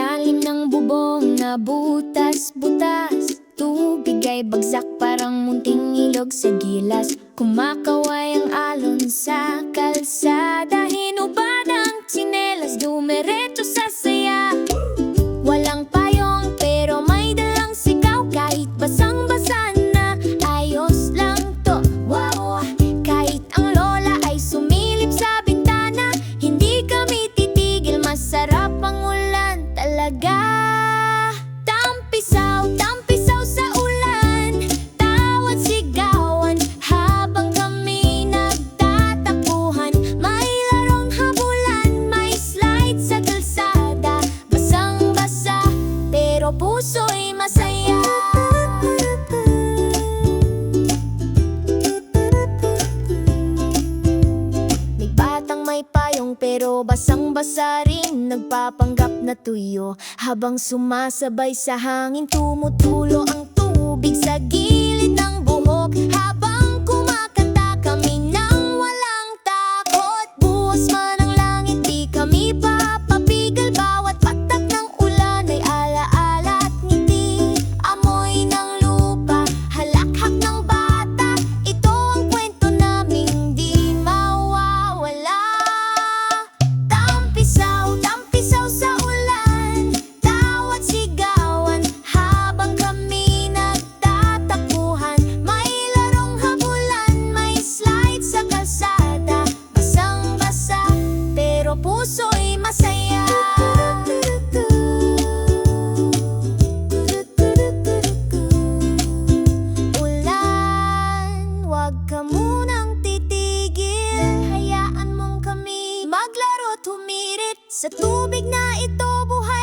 Ilalim ng bubong na butas-butas Tubig ay bagsak parang munting ilog sa gilas. Kumakaway ang alon sa kalsada. Pero basang-basa rin Nagpapanggap na tuyo. Habang sumasabay sa hangin Tumutulo ang pero puso'y masaya. Ulan, wag ka munang titigil. Hayaan mong kami maglaro tumirit Sa tubig na ito buhay